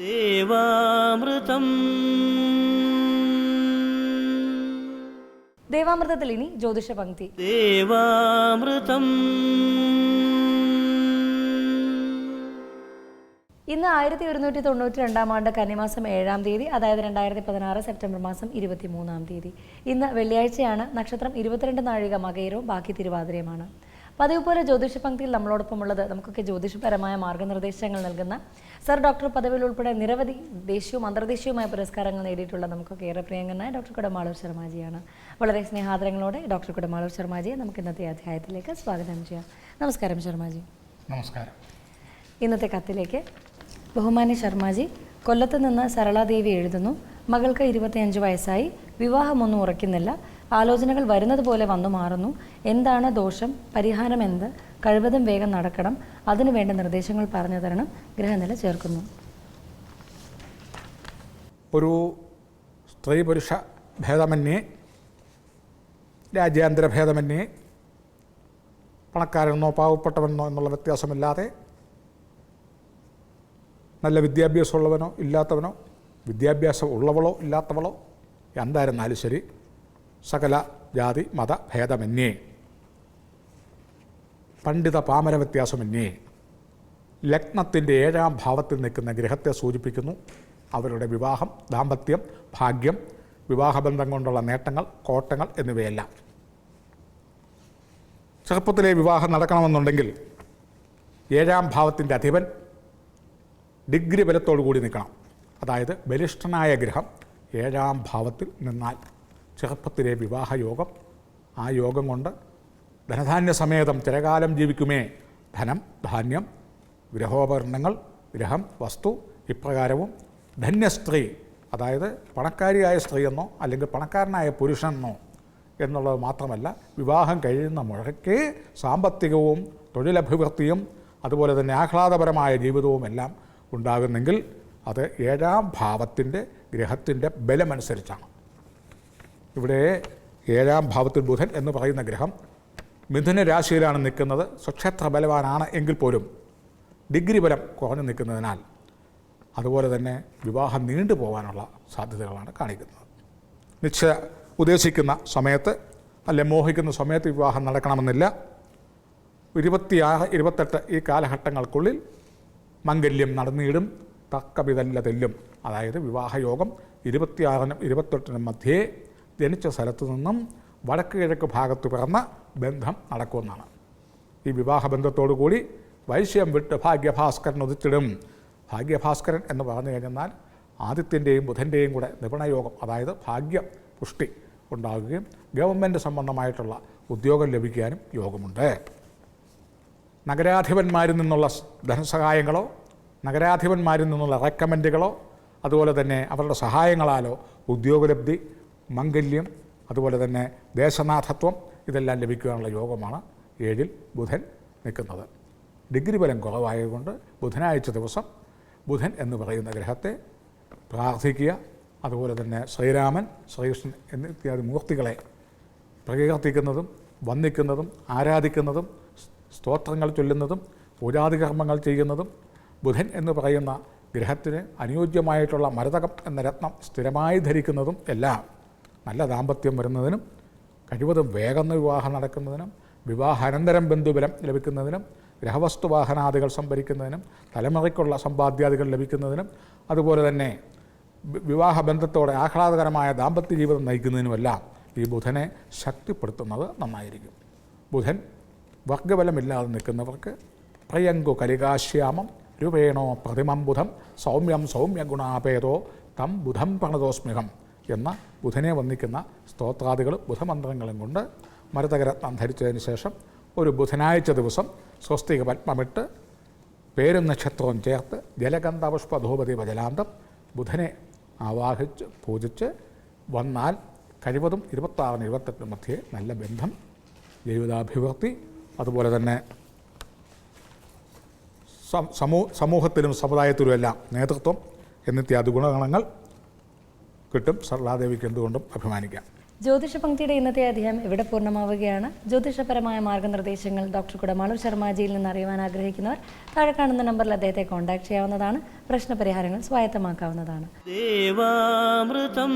ദേവാമൃതം. ദേവാമൃതത്തിൽ ഇനി ജ്യോതിഷ പങ്ക്തി ദേവാമൃതം. ഇന്ന് ആയിരത്തി ഒരുന്നൂറ്റി തൊണ്ണൂറ്റി രണ്ടാം ആണ്ട് കന്നിമാസം ഏഴാം തീയതി അതായത് രണ്ടായിരത്തി പതിനാറ് സെപ്റ്റംബർ മാസം ഇരുപത്തി മൂന്നാം തീയതി. ഇന്ന് വെള്ളിയാഴ്ചയാണ് നക്ഷത്രം ഇരുപത്തിരണ്ട് നാഴിക മകയിരവും ബാക്കി തിരുവാതിരയുമാണ്. പതിവ് പോലെ ജ്യോതിഷ പങ്ക്തിയിൽ നമ്മളോടൊപ്പമുള്ളത് നമുക്കൊക്കെ ജ്യോതിഷപരമായ മാർഗനിർദ്ദേശങ്ങൾ നൽകുന്ന സർ ഡോക്ടർ പദവിയിൽ ഉൾപ്പെടെ നിരവധി ദേശീയവും അന്തർദേശീയവുമായ പുരസ്കാരങ്ങൾ നേടിയിട്ടുള്ള നമുക്കൊക്കെ ഏറെ പ്രിയങ്കരനായ ഡോക്ടർ കുടമാളൂർ ശർമാജിയാണ്. വളരെ സ്നേഹാദരങ്ങളോടെ ഡോക്ടർ കുടമാളൂർ ശർമാജിയെ നമുക്ക് ഇന്നത്തെ അധ്യായത്തിലേക്ക് സ്വാഗതം ചെയ്യാം. നമസ്കാരം ശർമാജി. നമസ്കാരം. ഇന്നത്തെ കത്തിലേക്ക് ബഹുമാനി ശർമാജി കൊല്ലത്ത് നിന്ന് സരളാദേവി എഴുതുന്നു. മകൾക്ക് ഇരുപത്തിയഞ്ച് വയസ്സായി. വിവാഹമൊന്നും ഉറയ്ക്കുന്നില്ല. ആലോചനകൾ വരുന്നത് പോലെ വന്നു മാറുന്നു. എന്താണ് ദോഷം? പരിഹാരം എന്ത്? കഴിവതും വേഗം നടക്കണം. അതിനു വേണ്ട നിർദ്ദേശങ്ങൾ പറഞ്ഞു തരണം. ഗ്രഹനില ചേർക്കുന്നു. ഒരു സ്ത്രീ പുരുഷ ഭേദമന്യേ രാജ്യാന്തര ഭേദമന്യേ പണക്കാരനെന്നോ പാവപ്പെട്ടവനെന്നോ എന്നുള്ള വ്യത്യാസമില്ലാതെ നല്ല വിദ്യാഭ്യാസമുള്ളവനോ ഇല്ലാത്തവനോ വിദ്യാഭ്യാസം ഉള്ളവളോ ഇല്ലാത്തവളോ എന്തായിരുന്നാലും ശരി സകല ജാതി മത ഭേദമന്യേ. പണ്ഡിത പാമര വ്യത്യാസമന്യേ. ലഗ്നത്തിന്റെ ഏഴാം ഭാവത്തിൽ നിൽക്കുന്ന ഗ്രഹത്തെ സൂചിപ്പിക്കുന്നു. അവരുടെ വിവാഹം ദാമ്പത്യം ഭാഗ്യം വിവാഹബന്ധം കൊണ്ടുള്ള നേട്ടങ്ങൾ കോട്ടങ്ങൾ എന്നിവയെല്ലാം. ചെറുപ്പത്തിലെ വിവാഹം നടക്കണമെന്നുണ്ടെങ്കിൽ ഏഴാം ഭാവത്തിന്റെ അധിപൻ ഡിഗ്രി ബലത്തോടു കൂടി നിൽക്കണം. അതായത് ബലിഷ്ഠനായ ഗ്രഹം ഏഴാം ഭാവത്തിൽ നിന്നാൽ ചെറുപ്പത്തിലെ വിവാഹയോഗം. ആ യോഗം കൊണ്ട് ധനധാന്യ സമേതം ചിരകാലം ജീവിക്കുമേ. ധനം ധാന്യം ഗ്രഹോപകരണങ്ങൾ ഗ്രഹം വസ്തു ഇപ്രകാരവും ധന്യസ്ത്രീ അതായത് പണക്കാരിയായ സ്ത്രീയെന്നോ അല്ലെങ്കിൽ പണക്കാരനായ പുരുഷനെന്നോ എന്നുള്ളത് മാത്രമല്ല വിവാഹം കഴിയുന്ന മുഴയ്ക്ക് സാമ്പത്തികവും തൊഴിലഭിവൃദ്ധിയും അതുപോലെ തന്നെ ആഹ്ലാദപരമായ ജീവിതവും എല്ലാം ഉണ്ടാകുന്നെങ്കിൽ അത് ഏഴാം ഭാവത്തിന്റെ ഗ്രഹത്തിന്റെ ബലമനുസരിച്ചാണ്. ഇവിടെ ഏഴാം ഭാവത്തിൽ ബുധൻ എന്ന് പറയുന്ന ഗ്രഹം മിഥുന രാശിയിലാണ് നിൽക്കുന്നത്. സ്വക്ഷേത്ര ബലവാനാണ് എങ്കിൽ പോലും ഡിഗ്രി ബലം കുറഞ്ഞു നിൽക്കുന്നതിനാൽ അതുപോലെ തന്നെ വിവാഹം നീണ്ടു പോകാനുള്ള സാധ്യതകളാണ് കാണിക്കുന്നത്. നിശ്ചയ ഉദ്ദേശിക്കുന്ന സമയത്ത് അല്ലെ മോഹിക്കുന്ന സമയത്ത് വിവാഹം നടക്കണമെന്നില്ല. ഇരുപത്തിയാറ് ഇരുപത്തെട്ട് ഈ കാലഘട്ടങ്ങൾക്കുള്ളിൽ മംഗല്യം നടന്നിടും. തക്കവിതല്ല തെല്ലും. അതായത് വിവാഹയോഗം ഇരുപത്തിയാറിനും ഇരുപത്തെട്ടിനും മധ്യേ ജനിച്ച സ്ഥലത്തു നിന്നും വടക്ക് കിഴക്ക് ഭാഗത്ത് പിറന്ന ബന്ധം നടക്കുമെന്നാണ്. ഈ വിവാഹബന്ധത്തോടു കൂടി വൈശ്യം വിട്ട് ഭാഗ്യഭാസ്കരൻ ഉദിച്ചിടും. ഭാഗ്യഭാസ്കരൻ എന്ന് പറഞ്ഞു കഴിഞ്ഞാൽ ആദിത്യന്റെയും ബുധന്റെയും കൂടെ നിപുണയോഗം അതായത് ഭാഗ്യ പുഷ്ടി ഉണ്ടാകുകയും ഗവൺമെന്റ് സംബന്ധമായിട്ടുള്ള ഉദ്യോഗം ലഭിക്കാനും യോഗമുണ്ട്. നഗരാധിപന്മാരിൽ നിന്നുള്ള ധനസഹായങ്ങളോ നഗരാധിപന്മാരിൽ നിന്നുള്ള റെക്കമെൻഡുകളോ അതുപോലെ തന്നെ അവരുടെ സഹായങ്ങളാലോ ഉദ്യോഗലബ്ധി മംഗല്യം അതുപോലെ തന്നെ ദേശനാഥത്വം ഇതെല്ലാം ലഭിക്കുവാനുള്ള യോഗമാണ് ഏഴിൽ ബുധൻ നിൽക്കുന്നത്. ഡിഗ്രി ബലം കുറവായതുകൊണ്ട് ബുധനാഴ്ച ദിവസം ബുധൻ എന്ന് പറയുന്ന ഗ്രഹത്തെ പ്രാർത്ഥിക്കുക അതുപോലെ തന്നെ ശ്രീരാമൻ ശ്രീകൃഷ്ണൻ എന്നിത്യാദി മൂർത്തികളെ പ്രകീർത്തിക്കുന്നതും വന്ദിക്കുന്നതും ആരാധിക്കുന്നതും സ്തോത്രങ്ങൾ ചൊല്ലുന്നതും പൂജാതി കർമ്മങ്ങൾ ചെയ്യുന്നതും ബുധൻ എന്ന് പറയുന്ന ഗ്രഹത്തിന് അനുയോജ്യമായിട്ടുള്ള മരതകം എന്ന രത്നം സ്ഥിരമായി ധരിക്കുന്നതും എല്ലാം നല്ല ദാമ്പത്യം വരുന്നതിനും കഴിവതും വേഗം വിവാഹം നടക്കുന്നതിനും വിവാഹാനന്തരം ബന്ധുബലം ലഭിക്കുന്നതിനും ഗ്രഹവസ്തു വാഹനാദികൾ സംഭരിക്കുന്നതിനും തലമുറയ്ക്കുള്ള സമ്പാദ്യാദികൾ ലഭിക്കുന്നതിനും അതുപോലെ തന്നെ വിവാഹ വിവാഹബന്ധത്തോടെ ആഹ്ലാദകരമായ ദാമ്പത്യ ജീവിതം നയിക്കുന്നതിനുമെല്ലാം ഈ ബുധനെ ശക്തിപ്പെടുത്തുന്നത് നന്നായിരിക്കും. ബുധൻ വർഗബലമില്ലാതെ നിൽക്കുന്നവർക്ക് പ്രയങ്കു കലികാശ്യാമം രൂപേണോ പ്രതിമം ബുധം സൗമ്യം സൗമ്യ ഗുണാപേതോ തം ബുധം പ്രണതോസ്മ്യഹം എന്ന ബുധനെ വന്നിക്കുന്ന സ്തോത്രാദികളും ബുധമന്ത്രങ്ങളും കൊണ്ട് മരതകരത്നം ധരിച്ചതിന് ശേഷം ഒരു ബുധനാഴ്ച ദിവസം സ്വസ്തിക പത്മമിട്ട് പേരും നക്ഷത്രവും ചേർത്ത് ജലഗന്ധപുഷ്പ ധൂപതി വജലാന്തം ബുധനെ ആവാഹിച്ച് പൂജിച്ച് വന്നാൽ കഴിവതും ഇരുപത്താറിന് ഇരുപത്തെട്ടിന് മധ്യേ നല്ല ബന്ധം ജീവിതാഭിവൃദ്ധി അതുപോലെ തന്നെ സമൂ സമൂഹത്തിലും സമുദായത്തിലും എല്ലാം നേതൃത്വം എന്നിത്യാദി ഗുണഗണങ്ങൾ കിട്ടും. സർലാദേവിക്ക് എന്തുകൊണ്ടും അഭിമാനിക്കാം. ജ്യോതിഷ പങ്ക്തിയുടെ ഇന്നത്തെ അധ്യായം ഇവിടെ പൂർണമാവുകയാണ്. ജ്യോതിഷപരമായ മാർഗനിർദ്ദേശങ്ങൾ ഡോക്ടർ കുടമാളൂർ ശർമാജിയിൽ നിന്ന് അറിയുവാൻ ആഗ്രഹിക്കുന്നവർ താഴെ കാണുന്ന നമ്പറിൽ അദ്ദേഹത്തെ കോൺടാക്ട് ചെയ്യാവുന്നതാണ്. പ്രശ്നപരിഹാരങ്ങൾ സ്വായത്തമാക്കാവുന്നതാണ്. ദേവാമൃതം.